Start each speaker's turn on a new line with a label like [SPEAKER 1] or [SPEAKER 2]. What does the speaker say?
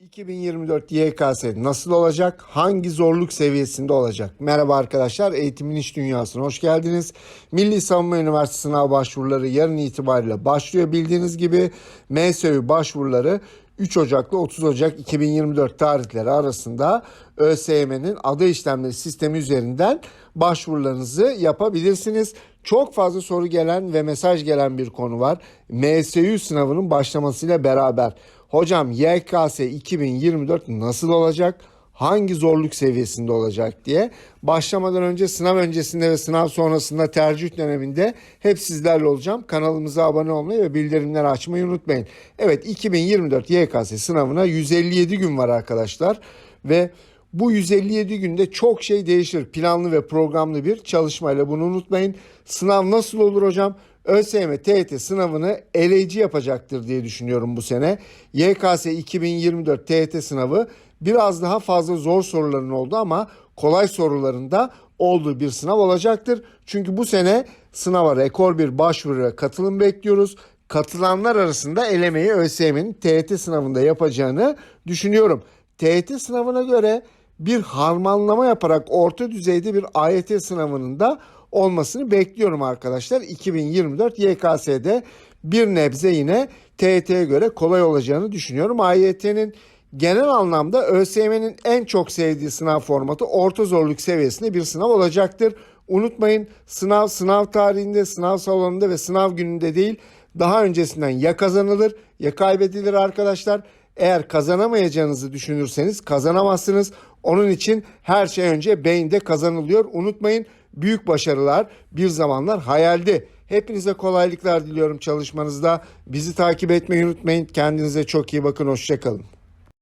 [SPEAKER 1] 2024 YKS nasıl olacak? Hangi zorluk seviyesinde olacak? Merhaba arkadaşlar, Eğitimin İş Dünyası'na hoş geldiniz. Milli Savunma Üniversitesi sınav başvuruları yarın itibariyle başlıyor. Bildiğiniz gibi MSÜ başvuruları 3 Ocak ile 30 Ocak 2024 tarihleri arasında ÖSYM'nin adı işlemleri sistemi üzerinden başvurularınızı yapabilirsiniz. Çok fazla soru gelen ve mesaj gelen bir konu var. MSÜ sınavının başlamasıyla beraber hocam YKS 2024 nasıl olacak? Hangi zorluk seviyesinde olacak diye başlamadan önce sınav öncesinde ve sınav sonrasında tercih döneminde hep sizlerle olacağım. Kanalımıza abone olmayı ve bildirimleri açmayı unutmayın. Evet 2024 YKS sınavına 157 gün var arkadaşlar ve bu 157 günde çok şey değişir. Planlı ve programlı bir çalışmayla bunu unutmayın. Sınav nasıl olur hocam? ÖSYM TET sınavını eleyici yapacaktır diye düşünüyorum bu sene. YKS 2024 TET sınavı biraz daha fazla zor soruların oldu ama kolay sorularında olduğu bir sınav olacaktır. Çünkü bu sene sınava rekor bir başvuru ve katılım bekliyoruz. Katılanlar arasında elemeyi ÖSYM'in TET sınavında yapacağını düşünüyorum. TET sınavına göre bir harmanlama yaparak orta düzeyde bir AYT sınavının da olmasını bekliyorum arkadaşlar. 2024 YKS'de bir nebze yine TET'ye göre kolay olacağını düşünüyorum. AYT'nin genel anlamda ÖSYM'nin en çok sevdiği sınav formatı orta zorluk seviyesinde bir sınav olacaktır. Unutmayın sınav sınav tarihinde, sınav salonunda ve sınav gününde değil daha öncesinden ya kazanılır ya kaybedilir arkadaşlar. Eğer kazanamayacağınızı düşünürseniz kazanamazsınız. Onun için her şey önce beyinde kazanılıyor. Unutmayın büyük başarılar bir zamanlar hayaldi. Hepinize kolaylıklar diliyorum çalışmanızda. Bizi takip etmeyi unutmayın. Kendinize çok iyi bakın. Hoşçakalın.